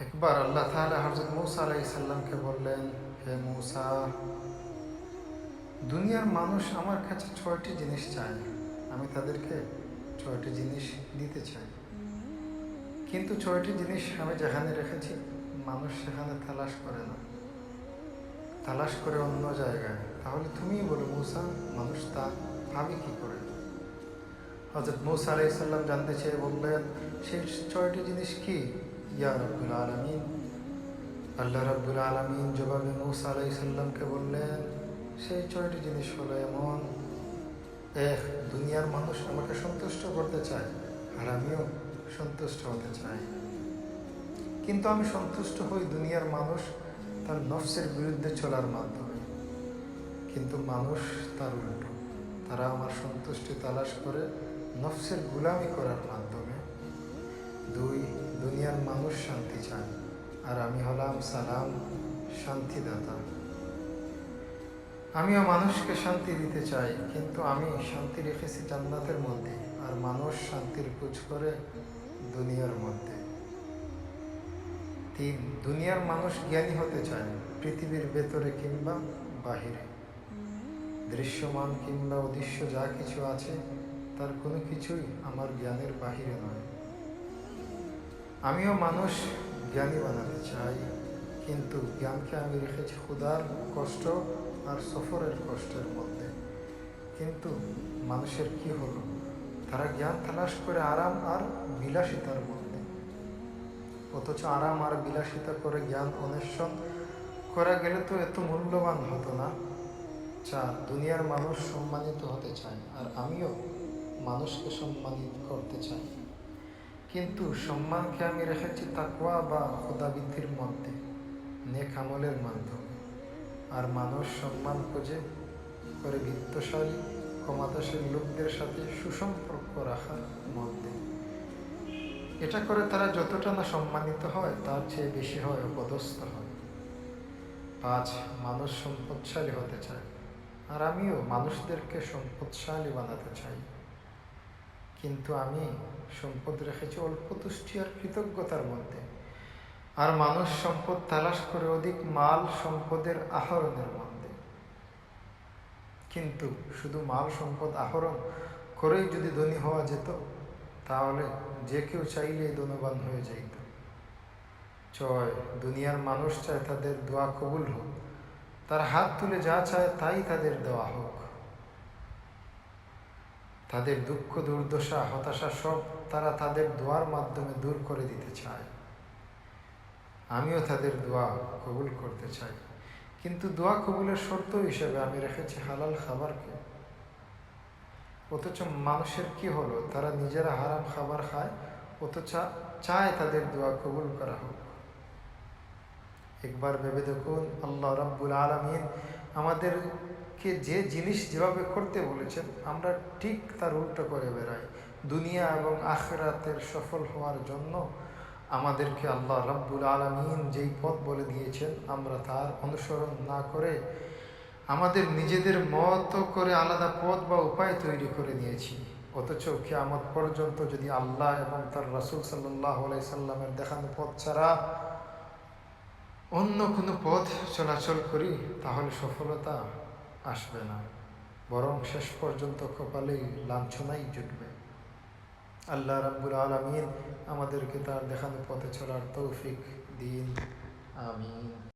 একবার আল্লাহ তাহলে হজরত মৌসা আলাই সাল্লামকে বললেন, হে মৌসা, দুনিয়ার মানুষ আমার কাছে ছয়টি জিনিস চায়। আমি তাদেরকে ছয়টি জিনিস দিতে চাই। কিন্তু ছয়টি জিনিস আমি যেখানে রেখেছি, মানুষ সেখানে তালাশ করে না। তালাশ করে অন্য জায়গায়। তাহলে তুমিই বলো, মৌসা, মানুষ তা ভাবে কি করে? হজরত মৌসা আলাইসাল্লাম জানতে চেয়ে বললেন, সেই ছয়টি জিনিস কি? ইয়া রব্বুল আলমিন আল্লাহ রব্বুল আলমিন জবাবে মৌসা আলাইসাল্লামকে বললেন, সেই ছয়টি জিনিস হলো এমন, এক, দুনিয়ার মানুষ আমাকে সন্তুষ্ট করতে চায়, আর আমিও সন্তুষ্ট হতে চাই। কিন্তু আমি সন্তুষ্ট হই দুনিয়ার মানুষ তার নফসের বিরুদ্ধে চলার মাধ্যমে। কিন্তু মানুষ তার উল্টো, তারা আমার সন্তুষ্টি তালাশ করে নফসের গুলামি করার মাধ্যমে। দুই দুনিয়ার মানুষ শান্তি চায়। আর আমি হলাম সালাম, শান্তিদাতা। আমিও মানুষকে শান্তি দিতে চাই, কিন্তু আমি শান্তি রেখেছি জান্নাতের মধ্যে, আর মানুষ শান্তির খোঁজ করে দুনিয়ার মধ্যে। তিন, দুনিয়ার মানুষ জ্ঞানী হতে চায়, পৃথিবীর ভেতরে কিংবা বাহিরে। দৃশ্যমান কিংবা অদৃশ্য যা কিছু আছে, তার কোনো কিছুই আমার জ্ঞানের বাহিরে নয়। আমিও মানুষ, জ্ঞানী বানাতে চাই, কিন্তু জ্ঞানকে আমি রেখেছি ক্ষুধার কষ্ট আর সফরের কষ্টের মধ্যে। কিন্তু মানুষের কি হলো? তারা জ্ঞান তালাশ করে আরাম আর বিলাসিতার মধ্যে। অথচ আরাম আর বিলাসিতা করে জ্ঞান অন্বেষণ করা গেলে তো এত মূল্যবান হতো না। চার, দুনিয়ার মানুষ সম্মানিত হতে চায়, আর আমিও মানুষকে সম্মানিত করতে চাই। কিন্তু সম্মানকে আমি রেখেছি তাকুয়া বা খোদাবৃদ্ধির মধ্যে, নেক আমলের মাধ্যমে। আর মানুষ সম্মান খুঁজে করে বিত্তশালী, ক্ষমতাশীল লোকদের সাথে সুসম্পর্ক রাখার মধ্যে। এটা করে তারা যতটা না সম্মানিত হয়, তার চেয়ে বেশি হয় পদস্থ হয়। পাঁচ, মানুষ সম্পদশালী হতে চায়। আর আমিও মানুষদেরকে সম্পদশালী বানাতে চাই। কিন্তু আমি সম্পদ রেখেছি অল্প তুষ্টি আর কৃতজ্ঞতার মধ্যে। আর মানুষ সম্পদ তালাশ করে অধিক মাল সম্পদের আহরণের মধ্যে। কিন্তু শুধু মাল সম্পদ আহরণ করেই যদি ধনী হওয়া যেত, তাহলে যে কেউ চাইলেই ধনবান হয়ে যাইত। ছয় দুনিয়ার মানুষ চায় তাদের দোয়া কবুল হোক। তার হাত তুলে যা চায় তাই তাদের দেওয়া হোক। তাদের দুঃখ, দুর্দশা, হতাশা সব তারা তাদের দোয়ার মাধ্যমে দূর করে দিতে চায়। আমিও তাদের দোয়া কবুল করতে চাই। কিন্তু দোয়া কবুলের শর্ত হিসেবে আমি রেখেছি হালাল খাবারকে। অথচ মানুষের কি হলো? তারা নিজেরা হারাম খাবার খায়, অথচ চায় তাদের দোয়া কবুল করা হোক। একবার ভেবে দেখুন, আল্লাহ রাব্বুল আলমিন আমাদেরকে যে জিনিস যেভাবে করতে বলেছেন, আমরা ঠিক তার উল্টো করে বেড়াই। দুনিয়া এবং আখরাতের সফল হওয়ার জন্য আমাদেরকে আল্লাহ রাব্বুল আলমিন যেই পথ বলে দিয়েছেন, আমরা তার অনুসরণ না করে আমাদের নিজেদের মতো করে আলাদা পথ বা উপায় তৈরি করে নিয়েছি অথচ কেয়ামত পর্যন্ত যদি আল্লাহ এবং তার রাসুল সাল্লাহ সাল্লামের দেখানো পথ ছাড়া অন্য কোনো পথ চলাচল করি, তাহলে সফলতা আসবে না। বরং শেষ পর্যন্ত কপালে লাঞ্ছনাই জুটবে। আল্লাহ রাব্বুল আলমিন আমাদেরকে তার দেখানো পথে চলার তৌফিক দিন। আমিন।